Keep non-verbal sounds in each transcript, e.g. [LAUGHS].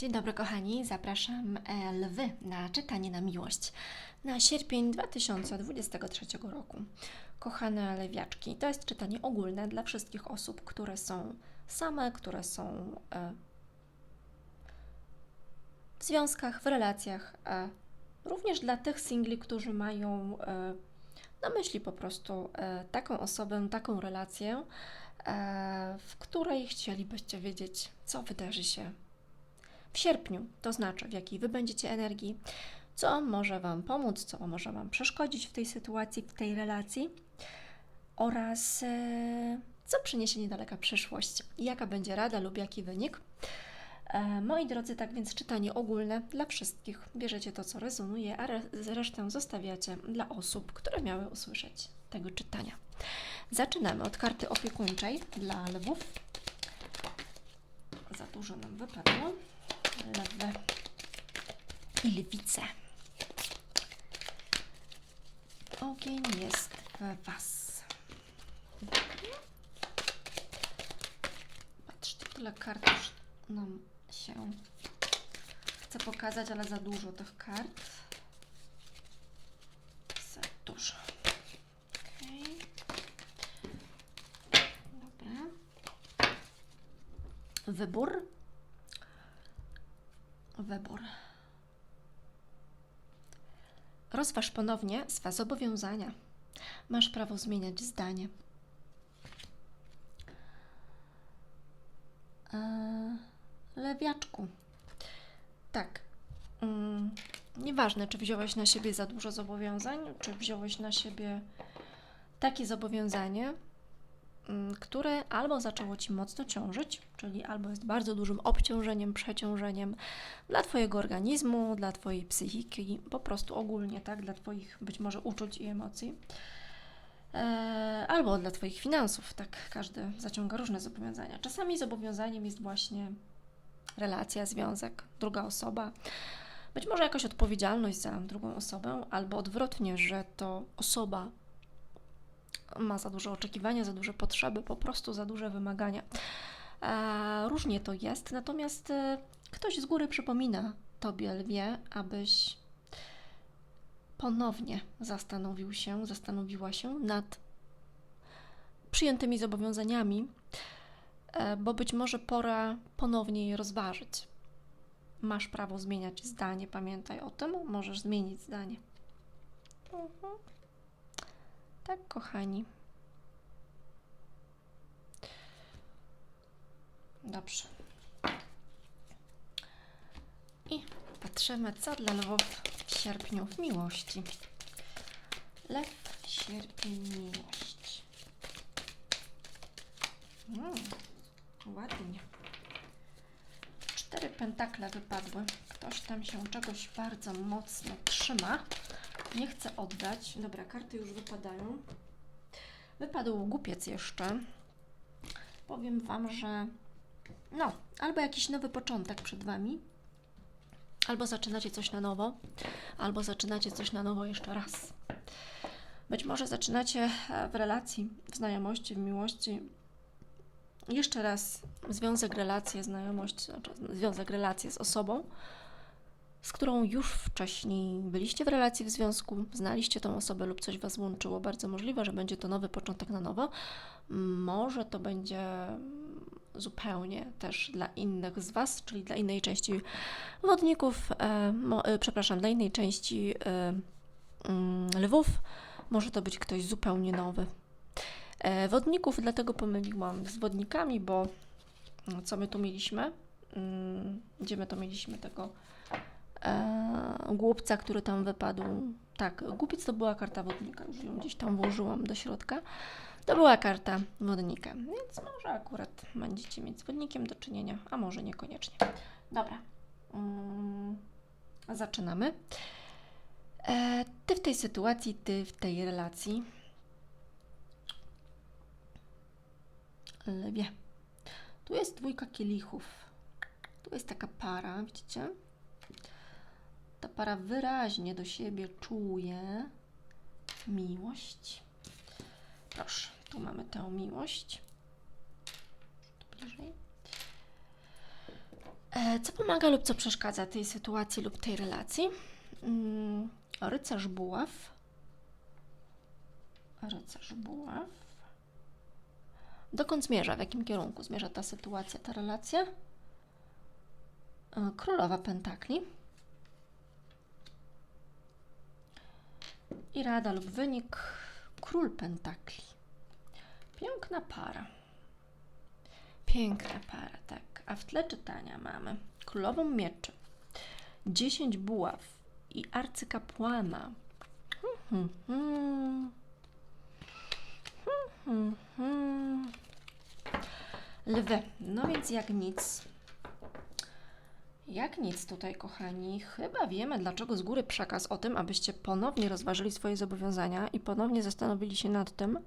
Dzień dobry kochani, zapraszam e, lwy na czytanie na miłość na sierpień 2023 roku. Kochane lewiaczki, to jest czytanie ogólne dla wszystkich osób, które są same, które są e, w związkach, w relacjach, e, również dla tych singli, którzy mają na myśli po prostu taką osobę, taką relację, w której chcielibyście wiedzieć, co wydarzy się w sierpniu, to znaczy w jakiej Wy będziecie energii, co może Wam pomóc, co może Wam przeszkodzić w tej sytuacji, w tej relacji oraz e, co przyniesie niedaleka przyszłość, jaka będzie rada lub jaki wynik. E, moi drodzy, tak więc czytanie ogólne dla wszystkich. Bierzecie to, co rezonuje, a re- resztę zostawiacie dla osób, które miały usłyszeć tego czytania. Zaczynamy od karty opiekuńczej dla lwów. Za dużo nam wypadło. Lewe i lwice. Ogień jest w Was. Patrzcie, tyle kart już nam się chce pokazać, ale za dużo tych kart. Za dużo. Dobra. Wybór. Wybór. Rozważ ponownie swe zobowiązania. Masz prawo zmieniać zdanie. Eee, lewiaczku. Tak. Mm, nieważne, czy wziąłeś na siebie za dużo zobowiązań, czy wziąłeś na siebie takie zobowiązanie, które albo zaczęło Ci mocno ciążyć, czyli albo jest bardzo dużym obciążeniem, przeciążeniem dla Twojego organizmu, dla Twojej psychiki, po prostu ogólnie, tak, dla Twoich być może uczuć i emocji, e, albo dla Twoich finansów, tak, każdy zaciąga różne zobowiązania. Czasami zobowiązaniem jest właśnie relacja, związek, druga osoba, być może jakaś odpowiedzialność za drugą osobę, albo odwrotnie, że to osoba ma za duże oczekiwania, za duże potrzeby, po prostu za duże wymagania. E, różnie to jest, natomiast e, ktoś z góry przypomina Tobie, lwie, abyś ponownie zastanowił się, zastanowiła się nad przyjętymi zobowiązaniami, e, bo być może pora ponownie je rozważyć. Masz prawo zmieniać zdanie, pamiętaj o tym, możesz zmienić zdanie. Mhm. Tak, kochani. Dobrze. I patrzymy, co dla lwów w sierpniu w miłości. Lew, sierpień, miłość. Mm, ładnie. Cztery pentakle wypadły. Ktoś tam się czegoś bardzo mocno trzyma. Nie chce oddać. Dobra, karty już wypadają. Wypadł głupiec jeszcze. Powiem Wam, że no, albo jakiś nowy początek przed Wami, albo zaczynacie coś na nowo, albo zaczynacie coś na nowo jeszcze raz. Być może zaczynacie e, w relacji, w znajomości, w miłości jeszcze raz związek, relacje, znajomość, znaczy związek, relacje z osobą, z którą już wcześniej byliście w relacji, w związku, znaliście tą osobę lub coś Was łączyło. Bardzo możliwe, że będzie to nowy początek na nowo. Może to będzie zupełnie też dla innych z Was, czyli dla innej części wodników, e, mo, e, przepraszam, dla innej części e, mm, lwów. Może to być ktoś zupełnie nowy. E, wodników dlatego pomyliłam z wodnikami, bo no, co my tu mieliśmy? Mm, Gdzie my to mieliśmy tego e, głupca, który tam wypadł? Tak, głupiec to była karta wodnika, już ją gdzieś tam włożyłam do środka. To była karta wodnika, więc może akurat będziecie mieć z wodnikiem do czynienia, a może niekoniecznie. Dobra, mm, zaczynamy. E, ty w tej sytuacji, ty w tej relacji. Lwie. Tu jest dwójka kielichów. Tu jest taka para, widzicie? Ta para wyraźnie do siebie czuje miłość. Proszę, tu mamy tę miłość. Tu bliżej. E, Co pomaga lub co przeszkadza tej sytuacji lub tej relacji? Mm, Rycerz buław. Rycerz buław. Dokąd zmierza? W jakim kierunku zmierza ta sytuacja, ta relacja? E, Królowa Pentakli. I rada lub wynik Król Pentakli. Piękna para. Piękna para, tak. A w tle czytania mamy Królową Mieczy, 10 buław i arcykapłana. Hmm, hmm, hmm, hmm. Lwy. No więc jak nic. Jak nic tutaj, kochani. Chyba wiemy, dlaczego z góry przekaz o tym, abyście ponownie rozważyli swoje zobowiązania i ponownie zastanowili się nad tym,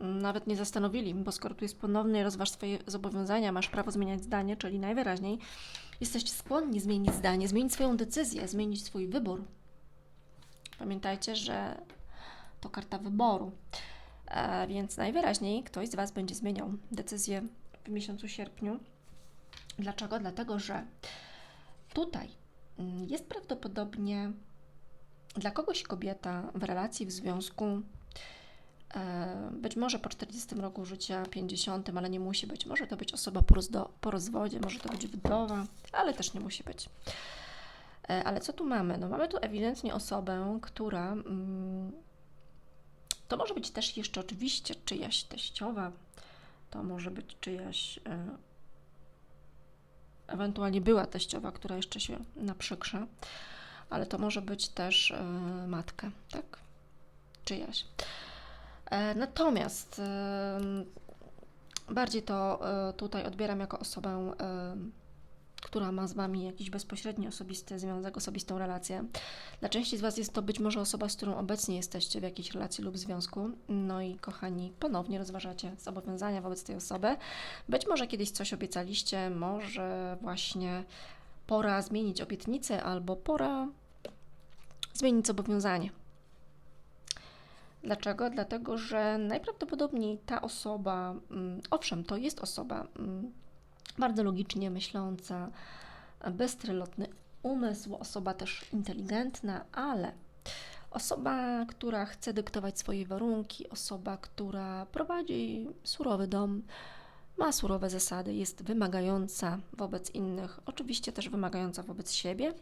nawet nie zastanowili, bo skoro tu jest ponowny rozważ swoje zobowiązania, masz prawo zmieniać zdanie, czyli najwyraźniej jesteście skłonni zmienić zdanie, zmienić swoją decyzję, zmienić swój wybór. Pamiętajcie, że to karta wyboru, e, więc najwyraźniej ktoś z Was będzie zmieniał decyzję w miesiącu sierpniu. Dlaczego? Dlatego, że tutaj mm, jest prawdopodobnie dla kogoś kobieta w relacji, w związku, e, być może po 40 roku życia, 50, ale nie musi być. Może to być osoba po, rozdo- po rozwodzie, może to być wdowa, ale też nie musi być. E, Ale co tu mamy? No mamy tu ewidentnie osobę, która mm, to może być też jeszcze oczywiście czyjaś teściowa, to może być czyjaś e, ewentualnie była teściowa, która jeszcze się naprzykrza, ale to może być też e, matka, tak? Czyjaś. E, Natomiast bardziej to tutaj odbieram jako osobę, która ma z Wami jakiś bezpośredni osobisty związek, osobistą relację. Dla części z Was jest to być może osoba, z którą obecnie jesteście w jakiejś relacji lub związku. No i kochani, ponownie rozważacie zobowiązania wobec tej osoby. Być może kiedyś coś obiecaliście, może właśnie pora zmienić obietnicę albo pora zmienić zobowiązanie. Dlaczego? Dlatego, że najprawdopodobniej ta osoba, mm, owszem, to jest osoba mm, bardzo logicznie myśląca, beztrylotny umysł, osoba też inteligentna, ale osoba, która chce dyktować swoje warunki, osoba, która prowadzi surowy dom, ma surowe zasady, jest wymagająca wobec innych, oczywiście też wymagająca wobec siebie.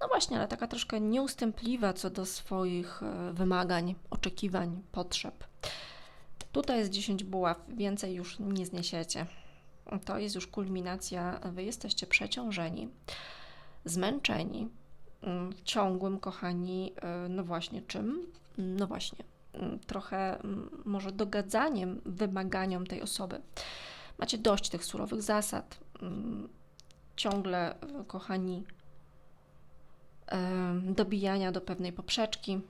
No właśnie, ale taka troszkę nieustępliwa co do swoich e, wymagań, oczekiwań, potrzeb. Tutaj jest 10 buław, więcej już nie zniesiecie. To jest już kulminacja, wy jesteście przeciążeni, zmęczeni, mm, ciągłym, kochani, e, no właśnie czym? No właśnie, mm, trochę mm, może dogadzaniem wymaganiom tej osoby. Macie dość tych surowych zasad, mm, ciągle, e, kochani, em, dobijania do pewnej poprzeczki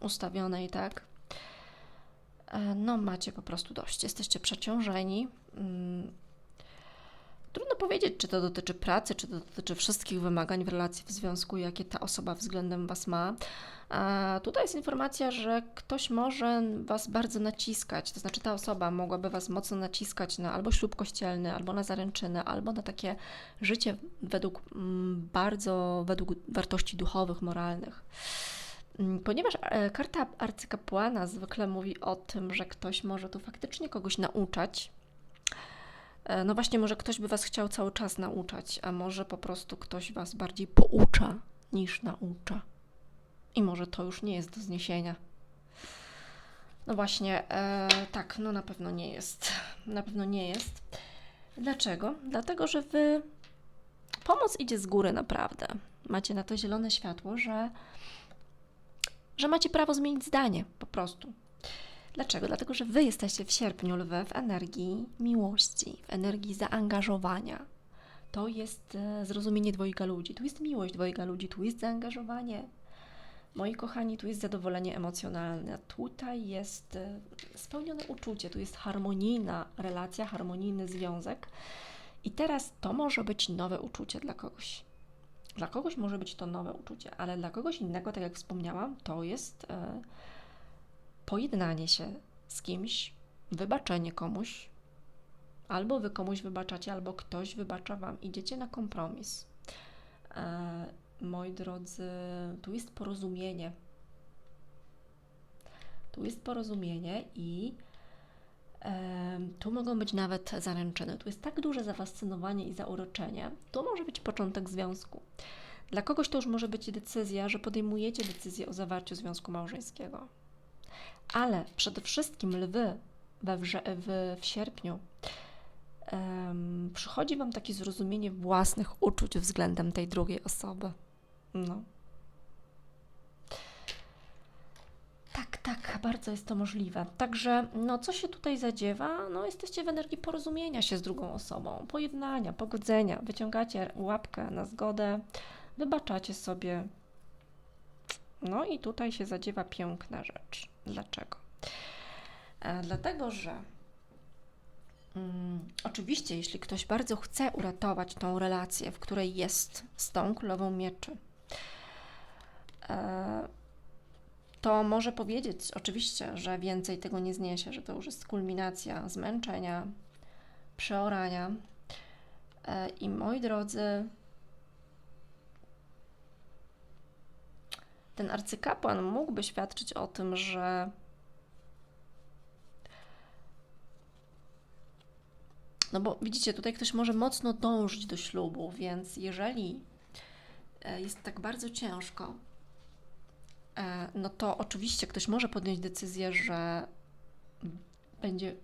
ustawionej, tak? No, macie po prostu dość. Jesteście przeciążeni. Trudno powiedzieć, czy to dotyczy pracy, czy to dotyczy wszystkich wymagań w relacji, w związku, jakie ta osoba względem Was ma. A tutaj jest informacja, że ktoś może Was bardzo naciskać, to znaczy ta osoba mogłaby Was mocno naciskać na albo ślub kościelny, albo na zaręczyny, albo na takie życie według mm, bardzo według wartości duchowych, moralnych. Mm, Ponieważ e, karta arcykapłana zwykle mówi o tym, że ktoś może tu faktycznie kogoś nauczać, No właśnie, może ktoś by Was chciał cały czas nauczać, a może po prostu ktoś Was bardziej poucza niż naucza. I może to już nie jest do zniesienia. No właśnie, e, tak, no na pewno nie jest. Na pewno nie jest. Dlaczego? Dlatego, że Wy. Pomoc idzie z góry, naprawdę. Macie na to zielone światło, że. że macie prawo zmienić zdanie, po prostu. Dlaczego? Dlatego, że Wy jesteście w sierpniu, lwy, w energii miłości, w energii zaangażowania. To jest e, zrozumienie dwojga ludzi, tu jest miłość dwojga ludzi, tu jest zaangażowanie. Moi kochani, tu jest zadowolenie emocjonalne, tutaj jest e, spełnione uczucie, tu jest harmonijna relacja, harmonijny związek. I teraz to może być nowe uczucie dla kogoś. Dla kogoś może być to nowe uczucie, ale dla kogoś innego, tak jak wspomniałam, to jest e, pojednanie się z kimś, wybaczenie komuś, Albo wy komuś wybaczacie, albo ktoś wybacza wam. Idziecie na kompromis. E, moi drodzy, tu jest porozumienie. Tu jest porozumienie i e, tu mogą być nawet zaręczyny. Tu jest tak duże zafascynowanie i zauroczenie. To może być początek związku. Dla kogoś to już może być decyzja, że podejmujecie decyzję o zawarciu związku małżeńskiego. Ale przede wszystkim lwy we w, w sierpniu em, przychodzi Wam takie zrozumienie własnych uczuć względem tej drugiej osoby. No. Tak, tak, bardzo jest to możliwe. Także, no, co się tutaj zadziewa? No, jesteście w energii porozumienia się z drugą osobą, pojednania, pogodzenia, wyciągacie łapkę na zgodę, wybaczacie sobie. No i tutaj się zadziewa piękna rzecz. Dlaczego? E, dlatego, że mm, oczywiście, jeśli ktoś bardzo chce uratować tą relację, w której jest z tą królową mieczy, e, to może powiedzieć oczywiście, że więcej tego nie zniesie, że to już jest kulminacja zmęczenia, przeorania. E, I moi drodzy, ten arcykapłan mógłby świadczyć o tym, że no bo widzicie, tutaj ktoś może mocno dążyć do ślubu, więc jeżeli e, jest tak bardzo ciężko, e, no to oczywiście ktoś może podjąć decyzję, że będzie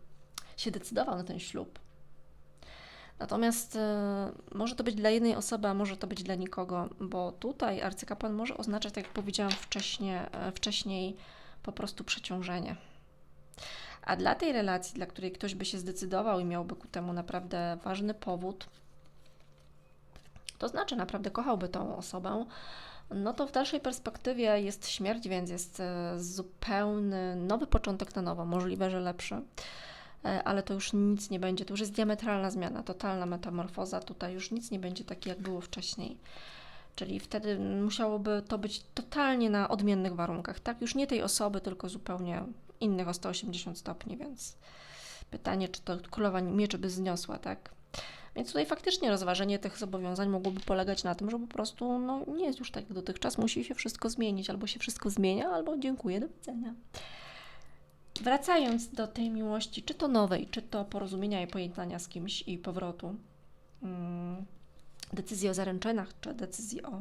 się decydował na ten ślub. Natomiast e, może to być dla jednej osoby, a może to być dla nikogo, bo tutaj arcykapłan może oznaczać, tak jak powiedziałam wcześniej, e, wcześniej po prostu przeciążenie. A dla tej relacji, dla której ktoś by się zdecydował i miałby ku temu naprawdę ważny powód, to znaczy naprawdę kochałby tą osobę, no to w dalszej perspektywie jest śmierć, więc jest e, zupełny nowy początek na nowo, możliwe, że lepszy. E, ale to już nic nie będzie, to już jest diametralna zmiana, totalna metamorfoza, tutaj już nic nie będzie takie, jak było wcześniej. Czyli wtedy musiałoby to być totalnie na odmiennych warunkach, tak? Już nie tej osoby, tylko zupełnie innych o 180 stopni, więc pytanie, czy to królowa mieczy by zniosła, tak? Więc tutaj faktycznie rozważenie tych zobowiązań mogłoby polegać na tym, że po prostu no, nie jest już tak jak dotychczas, musi się wszystko zmienić, albo się wszystko zmienia, albo dziękuję, do widzenia. Wracając do tej miłości, czy to nowej, czy to porozumienia i pojednania z kimś i powrotu, hmm, decyzji o zaręczynach, czy decyzji o,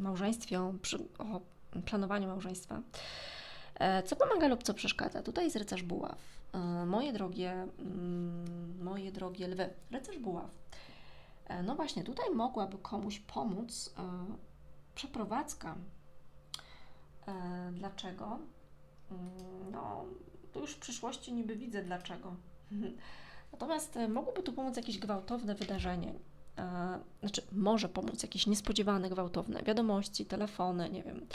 małżeństwie, o, o planowaniu małżeństwa, e, co pomaga lub co przeszkadza? Tutaj jest rycerz buław. E, moje drogie, mm, moje drogie lwy, rycerz buław. E, no właśnie, tutaj mogłaby komuś pomóc przeprowadzka. Dlaczego? Mm, no, to już w przyszłości niby widzę dlaczego. [LAUGHS] Natomiast e, mogłoby tu pomóc jakieś gwałtowne wydarzenie. E, znaczy, może pomóc jakieś niespodziewane, gwałtowne wiadomości, telefony, nie wiem.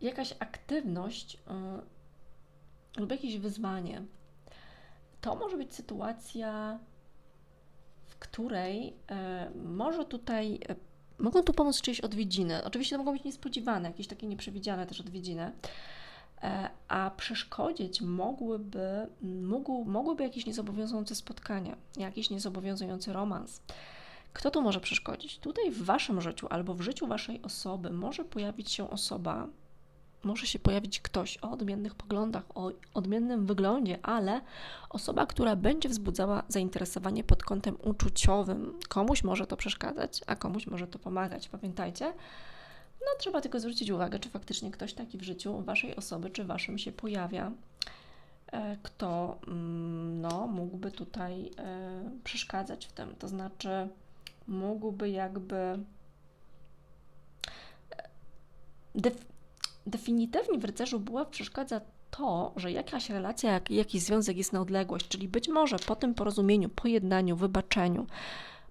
jakaś aktywność e, lub jakieś wyzwanie. To może być sytuacja, w której może tutaj Mogą tu pomóc czyjeś odwiedziny. Oczywiście to mogą być niespodziewane, jakieś takie nieprzewidziane też odwiedziny. E, a przeszkodzić mogłyby, mógł, mogłyby jakieś niezobowiązujące spotkania, jakiś niezobowiązujący romans. Kto tu może przeszkodzić? Tutaj w Waszym życiu albo w życiu Waszej osoby może pojawić się osoba, może się pojawić ktoś o odmiennych poglądach, o odmiennym wyglądzie, ale osoba, która będzie wzbudzała zainteresowanie pod kątem uczuciowym. Komuś może to przeszkadzać, a komuś może to pomagać. Pamiętajcie, no trzeba tylko zwrócić uwagę, czy faktycznie ktoś taki w życiu Waszej osoby, czy Waszym się pojawia, e, kto mm, no, mógłby tutaj e, przeszkadzać w tym. To znaczy, mógłby jakby e, definitywnie w rycerzu buław przeszkadza to, że jakaś relacja, jak, jakiś związek jest na odległość, czyli być może po tym porozumieniu, pojednaniu, wybaczeniu,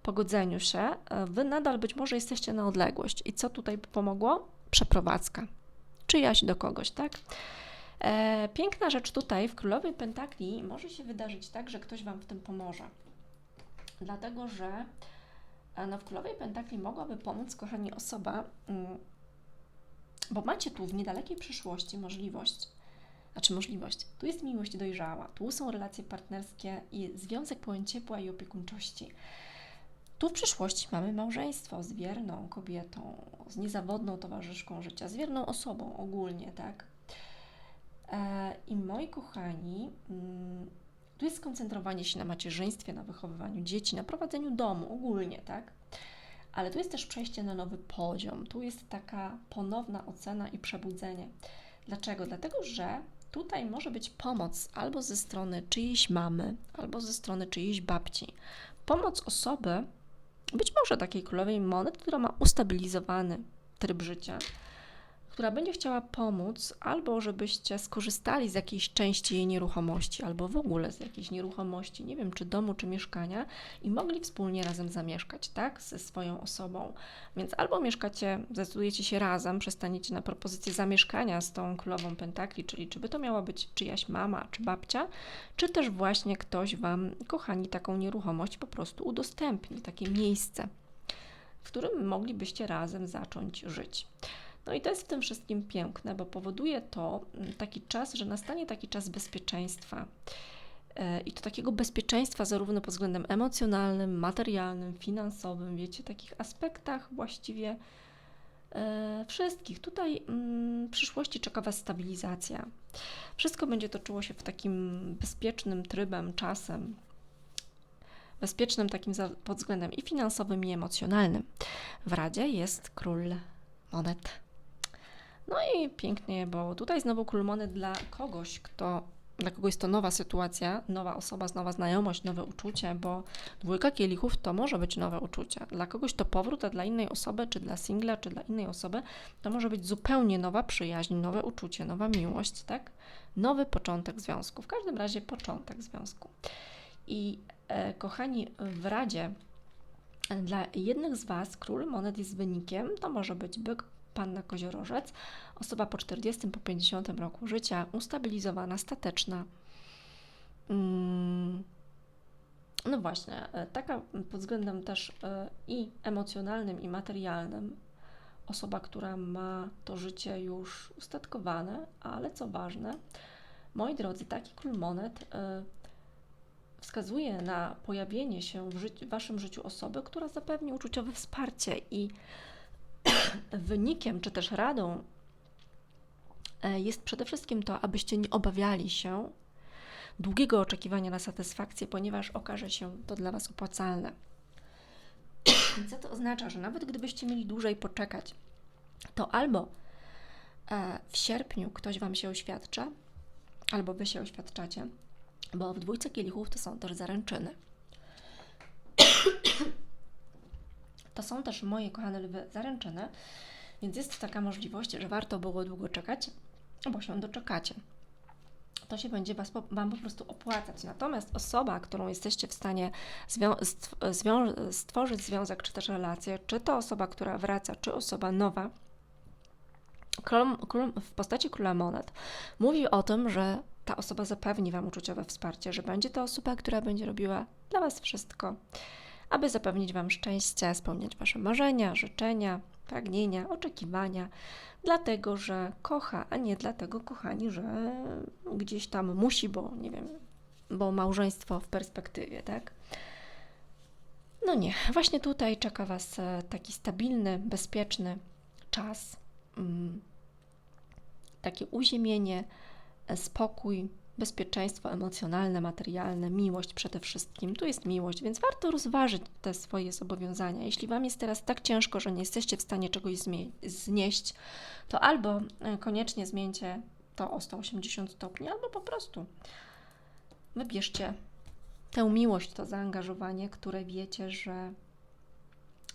pogodzeniu się, e, wy nadal być może jesteście na odległość. I co tutaj pomogło? Przeprowadzka. Czyjaś do kogoś, tak? E, piękna rzecz tutaj w Królowej Pentakli może się wydarzyć tak, że ktoś Wam w tym pomoże. Dlatego, że e, no, w Królowej Pentakli mogłaby pomóc, kochani, osoba, mm, bo macie tu w niedalekiej przyszłości możliwość znaczy możliwość. Tu jest miłość dojrzała, tu są relacje partnerskie i związek pełen ciepła i opiekuńczości. Tu w przyszłości mamy małżeństwo z wierną kobietą, z niezawodną towarzyszką życia, z wierną osobą ogólnie, tak? E, I moi kochani, mm, tu jest skoncentrowanie się na macierzyństwie, na wychowywaniu dzieci, na prowadzeniu domu ogólnie, tak? Ale tu jest też przejście na nowy poziom. Tu jest taka ponowna ocena i przebudzenie. Dlaczego? Dlatego, że tutaj może być pomoc albo ze strony czyjejś mamy, albo ze strony czyjejś babci. Pomoc osoby, być może takiej królowej monet, która ma ustabilizowany tryb życia, która będzie chciała pomóc, albo żebyście skorzystali z jakiejś części jej nieruchomości, albo w ogóle z jakiejś nieruchomości, nie wiem, czy domu, czy mieszkania, i mogli wspólnie razem zamieszkać, tak, ze swoją osobą. Więc albo mieszkacie, zdecydujecie się razem, przestaniecie na propozycję zamieszkania z tą królową pentakli, czyli czy by to miała być czyjaś mama, czy babcia, czy też właśnie ktoś Wam, kochani, taką nieruchomość po prostu udostępni, takie miejsce, w którym moglibyście razem zacząć żyć. No i to jest w tym wszystkim piękne, bo powoduje to mm, taki czas, że nastanie taki czas bezpieczeństwa. E, I to takiego bezpieczeństwa zarówno pod względem emocjonalnym, materialnym, finansowym, wiecie, takich aspektach właściwie e, wszystkich. Tutaj mm, w przyszłości czeka Was stabilizacja. Wszystko będzie toczyło się w takim bezpiecznym trybem, czasem. Bezpiecznym takim pod względem i finansowym, i emocjonalnym. W Radzie jest król monet. No i pięknie, bo tutaj znowu kulmony dla kogoś, kto dla kogo jest to nowa sytuacja, nowa osoba, nowa znajomość, nowe uczucie, bo dwójka kielichów to może być nowe uczucie. Dla kogoś to powrót, a dla innej osoby, czy dla singla, czy dla innej osoby, to może być zupełnie nowa przyjaźń, nowe uczucie, nowa miłość, tak? Nowy początek związku. W każdym razie początek związku. I e, kochani, w Radzie dla jednych z Was król monet jest wynikiem, to może być byk, panna koziorożec, osoba po 40, po 50 roku życia, ustabilizowana, stateczna. Mm, no właśnie, e, taka pod względem też e, i emocjonalnym, i materialnym. Osoba, która ma to życie już ustatkowane, ale co ważne, moi drodzy, taki król monet e, wskazuje na pojawienie się w, w waszym życiu osoby, która zapewni uczuciowe wsparcie i [COUGHS] wynikiem czy też radą e, jest przede wszystkim to, abyście nie obawiali się długiego oczekiwania na satysfakcję, ponieważ okaże się to dla Was opłacalne. [COUGHS] Co to oznacza, że nawet gdybyście mieli dłużej poczekać, to albo e, w sierpniu ktoś Wam się oświadcza, albo Wy się oświadczacie, bo w dwójce kielichów to są też zaręczyny. To są też moje kochane lwy zaręczone, więc jest taka możliwość, że warto było długo czekać, bo się doczekacie. To się będzie was, Wam po prostu opłacać. Natomiast osoba, którą jesteście w stanie stworzyć związek czy też relację, czy to osoba, która wraca, czy osoba nowa, król, król, w postaci króla monet, mówi o tym, że ta osoba zapewni Wam uczuciowe wsparcie, że będzie to osoba, która będzie robiła dla Was wszystko aby zapewnić Wam szczęście, spełniać Wasze marzenia, życzenia, pragnienia, oczekiwania, dlatego że kocha, a nie dlatego, kochani, że gdzieś tam musi, bo nie wiem, bo małżeństwo w perspektywie, tak? No nie, właśnie tutaj czeka Was e, taki stabilny, bezpieczny czas, mm, takie uziemienie, e, spokój, bezpieczeństwo emocjonalne, materialne, miłość przede wszystkim. Tu jest miłość, więc warto rozważyć te swoje zobowiązania. Jeśli Wam jest teraz tak ciężko, że nie jesteście w stanie czegoś znieść, to albo e, koniecznie zmieńcie to o 180 stopni, albo po prostu wybierzcie tę miłość, to zaangażowanie, które wiecie, że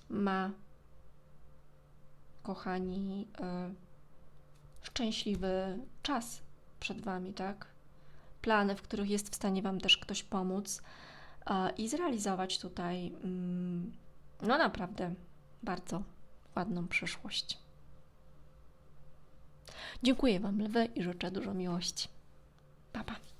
ma, kochani, yy, szczęśliwy czas przed Wami, tak? Plany, w których jest w stanie Wam też ktoś pomóc i zrealizować tutaj, mm, no naprawdę, bardzo ładną przyszłość. Dziękuję Wam, lwy, i życzę dużo miłości. Pa, pa.